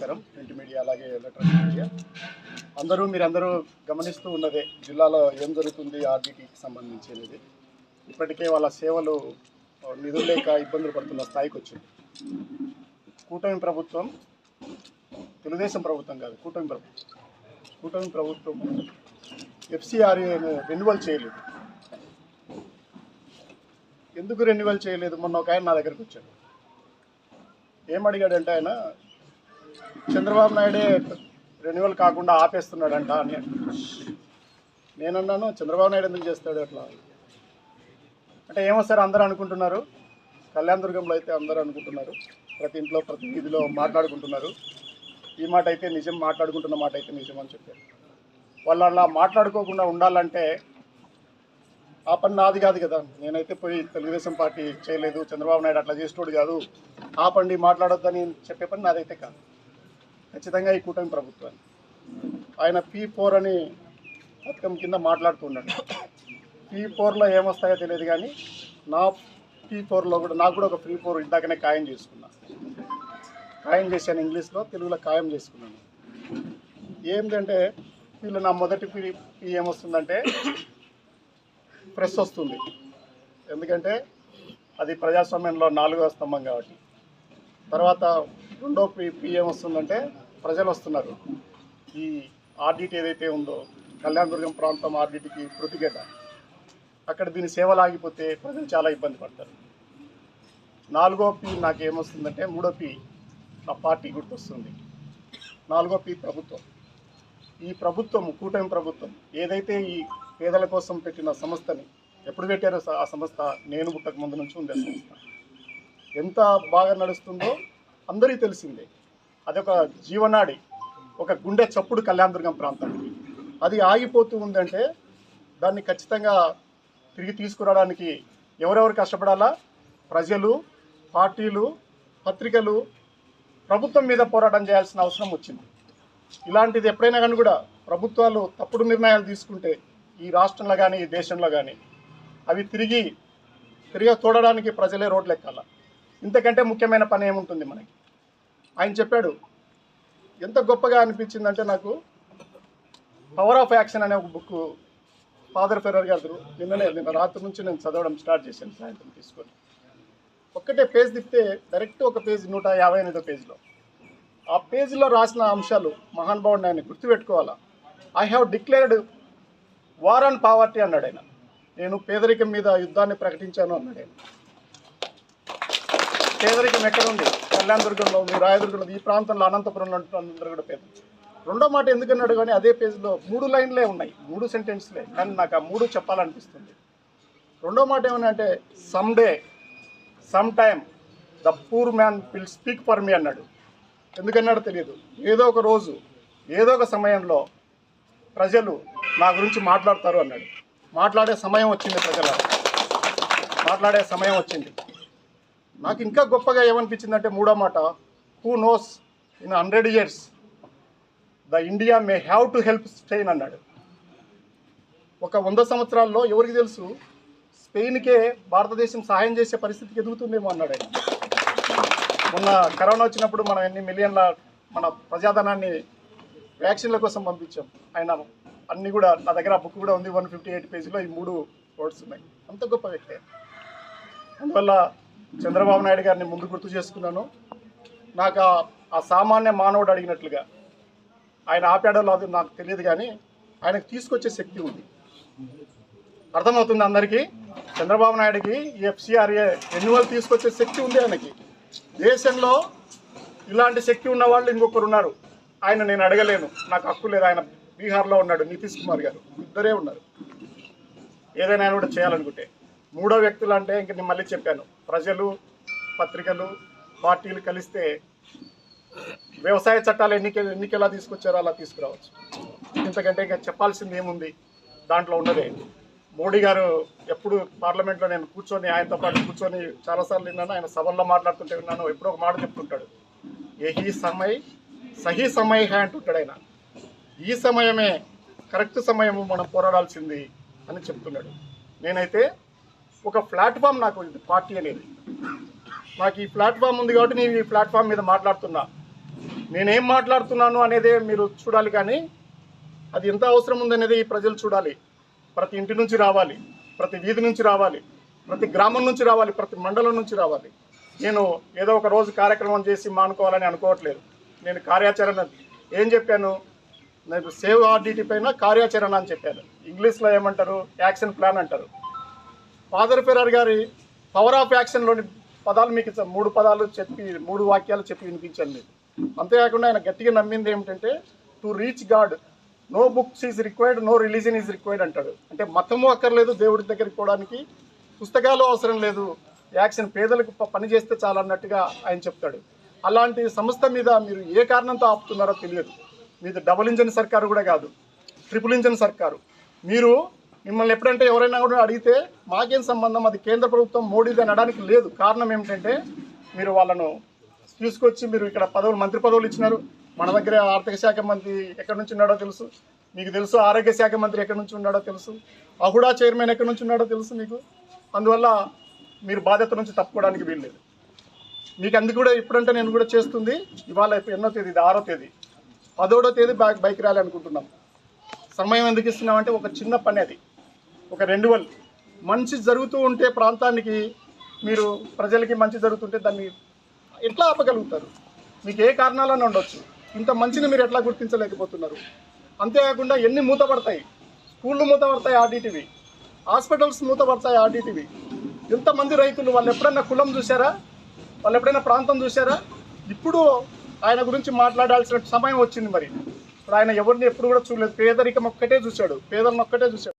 నమస్కారం. Print media అలాగే electronic media. అందరూ మీరందరూ గమనిస్తూ ఉన్నదే జిల్లాలో ఏం జరుగుతుంది ఆర్డీటీకి సంబంధించి అనేది. ఇప్పటికే వాళ్ళ సేవలు నిధులు లేక ఇబ్బందులు పడుతున్న స్థాయికి వచ్చింది. కూటమి ప్రభుత్వం తెలుగుదేశం ప్రభుత్వం కాదు కూటమి ప్రభుత్వం. కూటమి ప్రభుత్వం ఎఫ్సిఆర్ఏను రెన్యువల్ చేయలేదు. ఎందుకు రెన్యువల్ చేయలేదు? మొన్న ఒక ఆయన నా దగ్గరికి వచ్చాడు. ఏం ఆయన చంద్రబాబు నాయుడే రెన్యువల్ కాకుండా ఆపేస్తున్నాడంట. అని నేనన్నాను చంద్రబాబు నాయుడు ఎందుకు చేస్తాడు అట్లా? అంటే ఏమో సార్ అందరూ అనుకుంటున్నారు. కళ్యాణ దుర్గంలో అయితే అందరూ అనుకుంటున్నారు. ప్రతి ఇంట్లో ప్రతి వీధిలో మాట్లాడుకుంటున్నారు. ఈ మాట అయితే నిజం మాట్లాడుకుంటున్న మాట అయితే నిజం అని చెప్పారు. వాళ్ళు అలా మాట్లాడుకోకుండా ఉండాలంటే ఆ పని నాది కాదు కదా. నేనైతే పోయి తెలుగుదేశం పార్టీ చేయలేదు చంద్రబాబు నాయుడు అట్లా చేసేటోడు కాదు. ఆపండి మాట్లాడొద్దని చెప్పే పని నాదైతే కాదు. ఖచ్చితంగా ఈ కూటమి ప్రభుత్వాన్ని ఆయన పీ ఫోర్ అని పథకం కింద మాట్లాడుతున్నాడు పీ ఫోర్లో ఏమొస్తాయో తెలియదు కానీ నా పీ ఫోర్లో కూడా నాకు కూడా ఒక ఫ్రీ ఫోర్ ఇందాకనే ఖాయం చేసుకున్నా. ఖాయం చేశాను ఇంగ్లీష్లో తెలుగులో ఖాయం చేసుకున్నాను. ఏంటంటే వీళ్ళు నా మొదటి పీ పీ ఏమొస్తుందంటే ప్రెస్ వస్తుంది. ఎందుకంటే అది ప్రజాస్వామ్యంలో నాలుగో స్తంభం కాబట్టి. తర్వాత రెండో పి పిఎం వస్తుందంటే ప్రజలు వస్తున్నారు ఈ ఆర్డిట్ ఏదైతే ఉందో కళ్యాణదుర్గం ప్రాంతం ఆర్డిట్కి ప్రతిగట అక్కడ దీని సేవలు ఆగిపోతే ప్రజలు చాలా ఇబ్బంది పడతారు. నాలుగో పి నాకేమొస్తుందంటే మూడో పి నా పార్టీ గుర్తొస్తుంది. నాలుగో పి ప్రభుత్వం. ఈ ప్రభుత్వం కూటమి ప్రభుత్వం ఏదైతే ఈ పేదల కోసం పెట్టిన సంస్థని ఎప్పుడు పెట్టారో ఆ సంస్థ నేను పుట్టక ముందు నుంచి ఉంది ఆ సంస్థ. ఎంత బాగా నడుస్తుందో అందరికీ తెలిసిందే. అదొక జీవనాడి ఒక గుండె చప్పుడు కళ్యాణదుర్గం ప్రాంతానికి అది ఆగిపోతూ ఉందంటే దాన్ని ఖచ్చితంగా తిరిగి తీసుకురావడానికి ఎవరెవరు కష్టపడాలా? ప్రజలు పార్టీలు పత్రికలు ప్రభుత్వం మీద పోరాటం చేయాల్సిన అవసరం వచ్చింది. ఇలాంటిది ఎప్పుడైనా కానీ కూడా ప్రభుత్వాలు తప్పుడు నిర్ణయాలు తీసుకుంటే ఈ రాష్ట్రంలో కానీ ఈ దేశంలో కానీ అవి తిరిగి తిరిగి తోడడానికి ప్రజలే రోడ్లు ఎక్కాల ఇంతకంటే ముఖ్యమైన పని ఏముంటుంది మనకి? ఆయన చెప్పాడు ఎంత గొప్పగా అనిపించిందంటే నాకు పవర్ ఆఫ్ యాక్షన్ అనే ఒక బుక్ ఫాదర్ ఫెరర్ గారు నిన్ననే నిన్న రాత్రి నుంచి నేను చదవడం స్టార్ట్ చేశాను సాయంత్రం తీసుకొని. ఒక్కటే పేజ్ తిప్పితే డైరెక్ట్ ఒక పేజ్ నూట యాభై ఎనిమిదో పేజ్లో. ఆ పేజీలో రాసిన అంశాలు మహానుభావుడు ఆయన గుర్తుపెట్టుకోవాలా? I have declared war on poverty అన్నాడు ఆయన. నేను పేదరికం మీద యుద్ధాన్ని ప్రకటించాను అన్నాడు ఆయన. పేదరికం ఎక్కడ ఉంది కళ్యాణదుర్గంలో ఉంది రాయదుర్గంలో ఉంది ఈ ప్రాంతంలో అనంతపురంలో ఉంటున్న అందరూ కూడా పేరు రెండో మాట ఎందుకన్నాడు కానీ అదే పేజీలో మూడు లైన్లే ఉన్నాయి మూడు సెంటెన్స్లే. కానీ నాకు ఆ మూడు చెప్పాలనిపిస్తుంది. రెండో మాట ఏమన్నా అంటే some day some time the poor man will speak for me అన్నాడు. ఎందుకన్నాడో తెలియదు. ఏదో ఒక రోజు ఏదో ఒక సమయంలో ప్రజలు నా గురించి మాట్లాడతారు అన్నాడు. మాట్లాడే సమయం వచ్చింది ప్రజల మాట్లాడే సమయం వచ్చింది. నాకు ఇంకా గొప్పగా ఏమనిపించిందంటే మూడో మాట who knows in hundred years the India may have to help Spain అన్నాడు. ఒక వంద సంవత్సరాల్లో ఎవరికి తెలుసు స్పెయిన్కే భారతదేశం సహాయం చేసే పరిస్థితికి ఎదుగుతుందేమో అన్నాడు ఆయన. మొన్న కరోనా వచ్చినప్పుడు మనం ఎన్ని మిలియన్ల మన ప్రజాధనాన్ని వ్యాక్సిన్ల కోసం పంపించాం. ఆయన అన్నీ కూడా నా దగ్గర బుక్ కూడా ఉంది వన్ ఫిఫ్టీ ఎయిట్ పేజీలో ఈ మూడు వర్డ్స్ ఉన్నాయి. అంత గొప్ప వ్యక్తి. అందువల్ల చంద్రబాబు నాయుడు గారిని ముందు గుర్తు చేసుకున్నాను. నాకు ఆ- సామాన్య మానవుడు అడిగినట్లుగా ఆయన ఆపాడో లేదు నాకు తెలియదు కానీ ఆయనకు తీసుకొచ్చే శక్తి ఉంది. అర్థమవుతుంది అందరికీ? చంద్రబాబు నాయుడుకి ఈ ఎఫ్సిఆర్ఏ రెన్యువల్ తీసుకొచ్చే శక్తి ఉంది ఆయనకి. దేశంలో ఇలాంటి శక్తి ఉన్న వాళ్ళు ఇంకొకరు ఉన్నారు. ఆయన నేను అడగలేను. నాకు హక్కు లేదు. ఆయన బీహార్లో ఉన్నాడు నితీష్ కుమార్ గారు. ఇద్దరే ఉన్నారు. ఏదైనా ఆయన కూడా చేయాలనుకుంటే. మూడో వ్యక్తులు అంటే ఇంక నేను మళ్ళీ చెప్పాను. ప్రజలు పత్రికలు పార్టీలు కలిస్తే వ్యవసాయ చట్టాలు ఎన్నిక ఎన్నికెలా తీసుకొచ్చారో అలా తీసుకురావచ్చు. ఇంతకంటే ఇంకా చెప్పాల్సింది ఏముంది? దాంట్లో ఉన్నదే. మోడీ గారు ఎప్పుడు పార్లమెంట్లో నేను కూర్చొని ఆయనతో పాటు కూర్చొని చాలాసార్లు విన్నాను. ఆయన సభల్లో మాట్లాడుతుంటే విన్నాను. ఎప్పుడో ఒక మాట చెప్తుంటాడు. ఏహీ సమయ్ సహీ సమయ హే అంటుంటాడు ఆయన. ఈ సమయమే కరెక్ట్ సమయము మనం పోరాడాల్సింది అని చెప్తున్నాడు. నేనైతే ఒక ప్లాట్ఫామ్ నాకు పార్టీ అనేది. నాకు ఈ ప్లాట్ఫామ్ ఉంది కాబట్టి నేను ఈ ప్లాట్ఫామ్ మీద మాట్లాడుతున్నా. నేనేం మాట్లాడుతున్నాను అనేది మీరు చూడాలి కానీ అది ఎంత అవసరం ఉందనేది ఈ ప్రజలు చూడాలి. ప్రతి ఇంటి నుంచి రావాలి ప్రతి వీధి నుంచి రావాలి ప్రతి గ్రామం నుంచి రావాలి ప్రతి మండలం నుంచి రావాలి. నేను ఏదో ఒక రోజు కార్యక్రమం చేసి మానుకోవాలని అనుకోవట్లేదు. నేను కార్యాచరణ ఏం చెప్పాను? నేను సేవ్ ఆర్డిటీ పైన కార్యాచరణ అని చెప్పాను. ఇంగ్లీష్లో ఏమంటారు? యాక్షన్ ప్లాన్ అంటారు. ఫాదర్ ఫెరార్ గారి పవర్ ఆఫ్ యాక్షన్లోని పదాలు మీకు మూడు పదాలు చెప్పి మూడు వాక్యాలు చెప్పి వినిపించాను మీకు అంతేకాకుండా ఆయన గట్టిగా నమ్మింది ఏమిటంటే to reach God no books is required no religion is required అంటాడు. అంటే మతము అక్కర్లేదు దేవుడి దగ్గరికి పోవడానికి పుస్తకాలు అవసరం లేదు. యాక్షన్ పేదలకు పని చేస్తే చాలా అన్నట్టుగా ఆయన చెప్తాడు. అలాంటి సంస్థ మీద మీరు ఏ కారణంతో ఆపుతున్నారో తెలియదు. మీది డబుల్ ఇంజన్ సర్కారు కూడా కాదు. ట్రిపుల్ ఇంజన్ సర్కారు. మీరు మిమ్మల్ని ఎప్పుడంటే ఎవరైనా కూడా అడిగితే మాకేం సంబంధం? అది కేంద్ర ప్రభుత్వం మోడీది అనడానికి లేదు. కారణం ఏమిటంటే మీరు వాళ్ళను తీసుకొచ్చి మీరు ఇక్కడ పదవులు మంత్రి పదవులు ఇచ్చినారు. మన దగ్గర ఆర్థిక శాఖ మంత్రి ఎక్కడి నుంచి ఉన్నాడో తెలుసు. మీకు తెలుసు ఆరోగ్య శాఖ మంత్రి ఎక్కడి నుంచి ఉన్నాడో తెలుసు. అహుడా చైర్మన్ ఎక్కడి నుంచి ఉన్నాడో తెలుసు మీకు. అందువల్ల మీరు బాధ్యత నుంచి తప్పుకోవడానికి వీల్లేదు. మీకు అందుకు కూడా ఇప్పుడంటే నేను కూడా చేస్తుంది ఇవాళ ఎన్నో తేదీ ఇది ఆరో తేదీ. పదోడో తేదీ బైక్ ర్యాలీ అనుకుంటున్నాం. సమయం ఎందుకు ఇస్తున్నామంటే ఒక చిన్న పని అది. ఒక రెన్యువల్ మంచి జరుగుతూ ఉంటే ప్రాంతానికి మీరు ప్రజలకి మంచి జరుగుతుంటే దాన్ని ఎట్లా ఆపగలుగుతారు? మీకు ఏ కారణాలను ఉండొచ్చు. ఇంత మంచిని మీరు ఎట్లా గుర్తించలేకపోతున్నారు? అంతేకాకుండా ఎన్ని మూతపడతాయి? స్కూళ్ళు మూతపడతాయి ఆర్డీటీవీ. హాస్పిటల్స్ మూతపడతాయి ఆర్డీటీవీ. ఎంతమంది రైతులు వాళ్ళు ఎప్పుడైనా కులం చూసారా వాళ్ళు ఎప్పుడైనా ప్రాంతం చూసారా ఇప్పుడు ఆయన గురించి మాట్లాడాల్సిన సమయం వచ్చింది మరి. ఇప్పుడు ఆయన ఎవరిని ఎప్పుడు కూడా చూడలేదు. పేదరికం ఒక్కటే చూశాడు. పేదలను ఒక్కటే చూశాడు.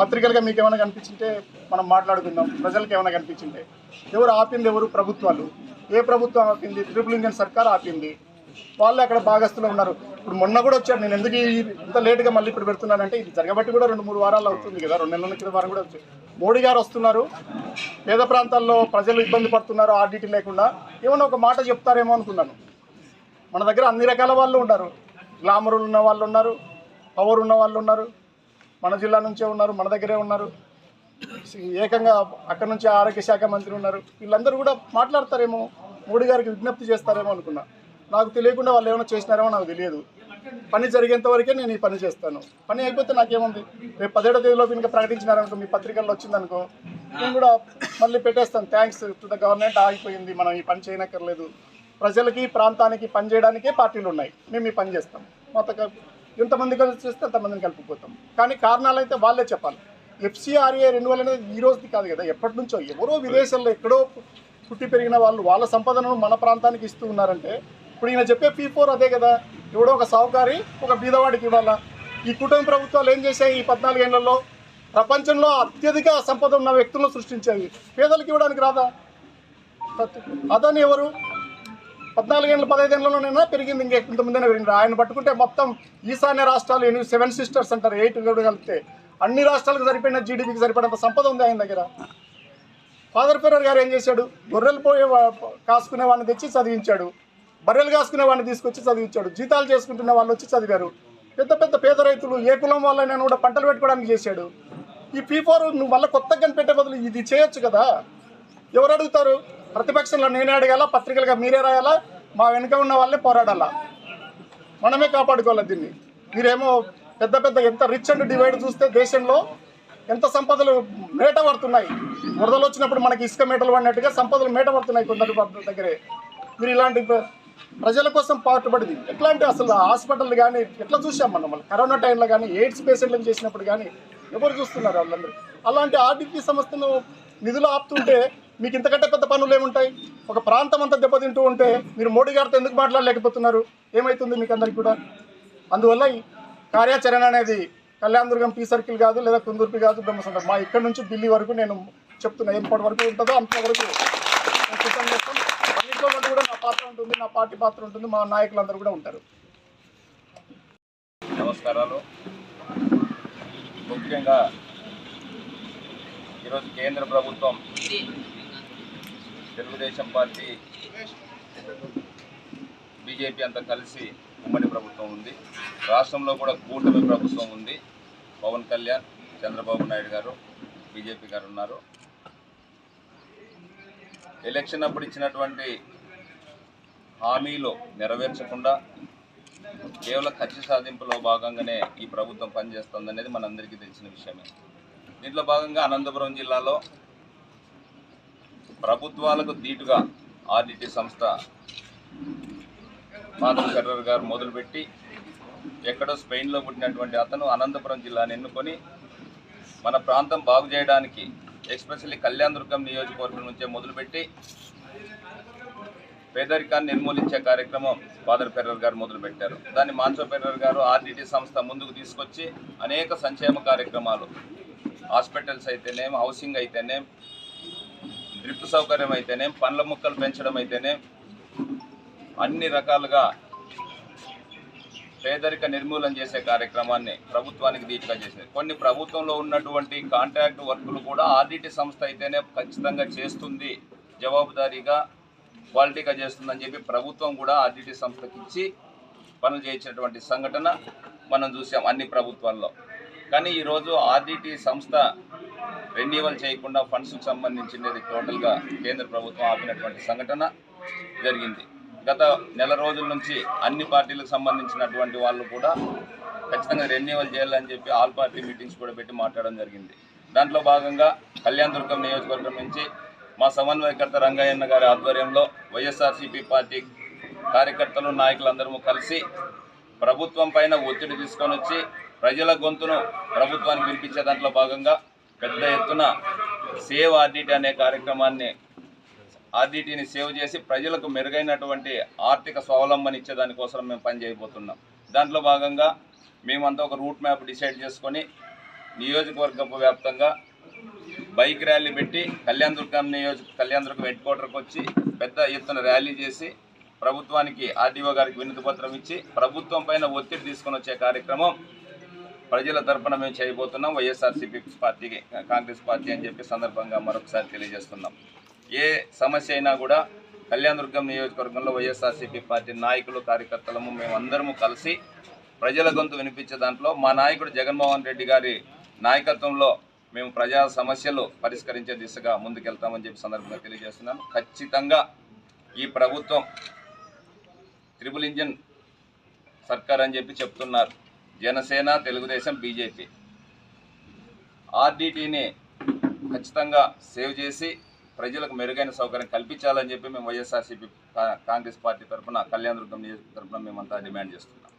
పత్రికలుగా మీకు ఏమైనా కనిపించింటే మనం మాట్లాడుకుందాం. ప్రజలకు ఏమైనా కనిపించింటే. ఎవరు ఆపింది ఎవరు ప్రభుత్వాలు? ఏ ప్రభుత్వం ఆపింది? ట్రిపుల్ ఇంజన్ సర్కార్ ఆపింది. వాళ్ళు అక్కడ భాగస్తులు ఉన్నారు. ఇప్పుడు మొన్న కూడా వచ్చారు. నేను ఎందుకు ఇంత లేట్గా మళ్ళీ ఇప్పుడు పెడుతున్నానంటే ఇది జరగబట్టి కూడా రెండు మూడు వారాలు అవుతుంది కదా. రెండు నెలల క్రితం వారం కూడా వచ్చారు మోడీ గారు వస్తున్నారు. పేద ప్రాంతాల్లో ప్రజలు ఇబ్బంది పడుతున్నారు. ఆర్డీటీ లేకుండా. ఏమన్నా ఒక మాట చెప్తారేమో అనుకున్నాను. మన దగ్గర అన్ని రకాల వాళ్ళు ఉన్నారు. గ్లామరులు ఉన్న వాళ్ళు ఉన్నారు. పవర్ ఉన్న వాళ్ళు ఉన్నారు. మన జిల్లా నుంచే ఉన్నారు మన దగ్గరే ఉన్నారు. ఏకంగా అక్కడ నుంచి ఆరోగ్య శాఖ మంత్రి ఉన్నారు. వీళ్ళందరూ కూడా మాట్లాడతారేమో మోడీ గారికి విజ్ఞప్తి చేస్తారేమో అనుకున్నా. నాకు తెలియకుండా వాళ్ళు ఏమైనా చేసినారేమో నాకు తెలియదు. పని జరిగేంత వరకే నేను ఈ పని చేస్తాను. పని అయిపోతే నాకేముంది? రేపు పదిహేడో తేదీలో ఇంకా ప్రకటించినారనుకో మీ పత్రికల్లో వచ్చిందనుకో నేను కూడా మళ్ళీ పెట్టేస్తాను. థ్యాంక్స్ టు ద గవర్నమెంట్ ఆగిపోయింది. మనం ఈ పని చేయనక్కర్లేదు. ప్రజలకి ప్రాంతానికి పని చేయడానికే పార్టీలు ఉన్నాయి మేము ఈ పని చేస్తాం. మొత్తం ఎంతమంది కలిసి చేస్తే అంతమందిని కలిపిపోతాం. కానీ కారణాలు అయితే వాళ్ళే చెప్పాలి. ఎఫ్సిఆర్ఏ రెన్యువల్ అనేది ఈ రోజుది కాదు కదా ఎప్పటి నుంచో ఎవరో విదేశాల్లో ఎక్కడో పుట్టి పెరిగిన వాళ్ళు వాళ్ళ సంపదను మన ప్రాంతానికి ఇస్తూ ఉన్నారంటే ఇప్పుడు ఈయన చెప్పే పీ ఫోర్ అదే కదా ఎవడో ఒక సావుకారి ఒక బీదవాడికి ఇవ్వాలా? ఈ కుటుంబ ప్రభుత్వాలు ఏం చేశాయి ఈ పద్నాలుగేళ్ళలో ప్రపంచంలో అత్యధిక సంపద ఉన్న వ్యక్తులను సృష్టించాయి. పేదలకు ఇవ్వడానికి రాదా? అదని ఎవరు? పద్నాలుగేళ్ళ పదహైదేళ్ళలోనైనా పెరిగింది ఇంకా ఇంతమందైనా పెరిగింది. ఆయన పట్టుకుంటే మొత్తం ఈశాన్య రాష్ట్రాలు ఎనిమిది సెవెన్ సిస్టర్స్ అంటారు ఎయిట్ కూడా కలిపితే. అన్ని రాష్ట్రాలకు సరిపోయిన జీడిపికి సరిపడంత సంపద ఉంది ఆయన దగ్గర. ఫాదర్ ఫెరర్ గారు ఏం చేశాడు? గొర్రెలు పోయే కాసుకునే వాడిని తెచ్చి చదివించాడు. బర్రెలు కాసుకునే వాడిని తీసుకొచ్చి చదివించాడు. జీతాలు చేసుకుంటున్న వాళ్ళు వచ్చి చదివారు. పెద్ద పెద్ద పేద రైతులు ఏ కులం వాళ్ళైనా కూడా పంటలు పెట్టుకోవడానికి చేశాడు. ఈ పీ ఫోర్ నువ్వు మళ్ళీ కొత్తగా కనిపెట్టే బదులు ఇది చేయొచ్చు కదా? ఎవరు అడుగుతారు? ప్రతిపక్షంలో నేనే అడగాల పత్రికలుగా మీరే రాయాలా మా వెనుక ఉన్న వాళ్ళే పోరాడాలా? మనమే కాపాడుకోవాలి దీన్ని? మీరేమో పెద్ద పెద్ద ఎంత రిచ్ అండ్ డివైడ్ చూస్తే దేశంలో ఎంత సంపదలు మేట పడుతున్నాయి. వరదలు వచ్చినప్పుడు మనకి ఇసుక మేటలు పడినట్టుగా సంపదలు మేట పడుతున్నాయి కొందరు దగ్గరే. మీరు ఇలాంటి ప్రజల కోసం పాటుపడింది. ఎట్లాంటి అసలు హాస్పిటల్ కానీ ఎట్లా చూసాం మనం? మళ్ళీ కరోనా టైంలో కానీ ఎయిడ్స్ పేషెంట్లను చేసినప్పుడు కానీ ఎవరు చూస్తున్నారు వాళ్ళందరూ? అలాంటి ఆర్డిపి సంస్థను నిధులు ఆపుతుంటే మీకు ఇంతకంటే పెద్ద పనులు ఏముంటాయి? ఒక ప్రాంతం అంతా దెబ్బతింటూ ఉంటే మీరు మోడీ గారితో ఎందుకు మాట్లాడలేకపోతున్నారు? ఏమవుతుంది మీకు అందరికి కూడా? అందువల్ల ఈ కార్యాచరణ అనేది కళ్యాణదుర్గం పీ సర్కిల్ కాదు లేదా కుందుర్పి కాదు బ్రహ్మసంద్రం మా ఇక్కడ నుంచి ఢిల్లీ వరకు నేను చెప్తున్నా ఎంపటి వరకు ఉంటుందో అంతవరకు మేము సిద్ధం చేస్తాం. అన్నింటిలో కూడా నా పాత్ర ఉంటుంది నా పార్టీ పాత్ర ఉంటుంది మా నాయకులందరూ కూడా ఉంటారు. నమస్కారాలు. ముఖ్యంగా ఈరోజు కేంద్ర ప్రభుత్వం తెలుగుదేశం పార్టీ బీజేపీ అంతా కలిసి ఉమ్మడి ప్రభుత్వం ఉంది. రాష్ట్రంలో కూడా కూటమి ప్రభుత్వం ఉంది. పవన్ కళ్యాణ్ చంద్రబాబు నాయుడు గారు బీజేపీ గారు ఉన్నారు. ఎలక్షన్ అప్పుడు ఇచ్చినటువంటి హామీలు నెరవేర్చకుండా కేవలం ఖర్చు సాధింపులో భాగంగానే ఈ ప్రభుత్వం పనిచేస్తుంది అనేది మనందరికీ తెలిసిన విషయమే. దీంట్లో భాగంగా అనంతపురం జిల్లాలో ప్రభుత్వాలకు దీటుగా ఆర్డిటీ సంస్థ ఫాదర్ ఫెర్రర్ గారు మొదలుపెట్టి ఎక్కడో స్పెయిన్లో పుట్టినటువంటి అతను అనంతపురం జిల్లాని ఎన్నుకొని మన ప్రాంతం బాగు చేయడానికి ఎస్పెషల్లీ కళ్యాణ్ దుర్గం నియోజకవర్గం నుంచే మొదలుపెట్టి పేదరికాన్ని నిర్మూలించే కార్యక్రమం ఫాదర్ ఫెర్రర్ గారు మొదలుపెట్టారు. దాన్ని మాన్సో ఫెర్రర్ గారు ఆర్డిటీ సంస్థ ముందుకు తీసుకొచ్చి అనేక సంక్షేమ కార్యక్రమాలు హాస్పిటల్స్ అయితేనేం హౌసింగ్ అయితేనేం డ్రిప్ సౌకర్యం అయితేనే పండ్ల మొక్కలు పెంచడం అయితేనే అన్ని రకాలుగా పేదరిక నిర్మూలన చేసే కార్యక్రమాన్ని ప్రభుత్వానికి దీటుగా చేసేది. కొన్ని ప్రభుత్వంలో ఉన్నటువంటి కాంట్రాక్ట్ వర్కులు కూడా ఆర్డిటి సంస్థ అయితేనే ఖచ్చితంగా చేస్తుంది జవాబుదారీగా క్వాలిటీగా చేస్తుందని చెప్పి ప్రభుత్వం కూడా ఆర్డిటి సంస్థకి ఇచ్చి పనులు చేయించినటువంటి సంఘటన మనం చూసాం అన్ని ప్రభుత్వాల్లో. కానీ ఈరోజు ఆర్డిటి సంస్థ రెన్యువల్ చేయకుండా ఫండ్స్కి సంబంధించినది టోటల్గా కేంద్ర ప్రభుత్వం ఆపినటువంటి సంఘటన జరిగింది. గత నెల రోజుల నుంచి అన్ని పార్టీలకు సంబంధించినటువంటి వాళ్ళు కూడా ఖచ్చితంగా రెన్యువల్ చేయాలని చెప్పి ఆల్ పార్టీ మీటింగ్స్ కూడా పెట్టి మాట్లాడడం జరిగింది. దాంట్లో భాగంగా కళ్యాణ్ దుర్గం నియోజకవర్గం నుంచి మా సమన్వయకర్త రంగయ్యన్న గారి ఆధ్వర్యంలో వైఎస్ఆర్సీపీ పార్టీ కార్యకర్తలు నాయకులందరము కలిసి ప్రభుత్వం పైన ఒత్తిడి తీసుకొని వచ్చి ప్రజల గొంతును ప్రభుత్వానికి వినిపించే దాంట్లో భాగంగా పెద్ద ఎత్తున సేవ్ ఆర్డిటీ అనే కార్యక్రమాన్ని ఆర్డిటీని సేవ్ చేసి ప్రజలకు మెరుగైనటువంటి ఆర్థిక స్వావలంబన ఇచ్చేదానికోసం మేము పనిచేయబోతున్నాం దాంట్లో భాగంగా మేమంతా ఒక రూట్ మ్యాప్ డిసైడ్ చేసుకొని నియోజకవర్గపు వ్యాప్తంగా బైక్ ర్యాలీ పెట్టి కళ్యాణ్ దుర్గం నియోజక కళ్యాణ్ దుర్గం హెడ్ క్వార్టర్కి వచ్చి పెద్ద ఎత్తున ర్యాలీ చేసి ప్రభుత్వానికి ఆర్డీఓ గారికి వినతి పత్రం ఇచ్చి ప్రభుత్వం పైన ఒత్తిడి తీసుకొని వచ్చే కార్యక్రమం ప్రజల తరపున మేము చేయబోతున్నాం వైఎస్ఆర్సీపీ పార్టీకి కాంగ్రెస్ పార్టీ అని చెప్పి సందర్భంగా మరొకసారి తెలియజేస్తున్నాం. ఏ సమస్య అయినా కూడా కళ్యాణదుర్గం నియోజకవర్గంలో వైఎస్ఆర్సీపీ పార్టీ నాయకులు కార్యకర్తలము మేమందరము కలిసి ప్రజల గొంతు వినిపించే దాంట్లో మా నాయకుడు జగన్మోహన్ రెడ్డి గారి నాయకత్వంలో మేము ప్రజా సమస్యలు పరిష్కరించే దిశగా ముందుకెళ్తామని చెప్పి సందర్భంగా తెలియజేస్తున్నాను. ఖచ్చితంగా ఈ ప్రభుత్వం త్రిబుల్ ఇంజన్ సర్కార్ అని చెప్పి చెప్తున్నారు. జనసేన తెలుగుదేశం బీజేపీ. ఆర్డీటీని ఖచ్చితంగా సేవ్ చేసి ప్రజలకు మెరుగైన సౌకర్యం కల్పించాలని చెప్పి మేము వైఎస్ఆర్సీపీ కా- కాంగ్రెస్ పార్టీ తరఫున కళ్యాణ దుర్గం నియోజక తరఫున మేమంతా డిమాండ్ చేస్తున్నాం.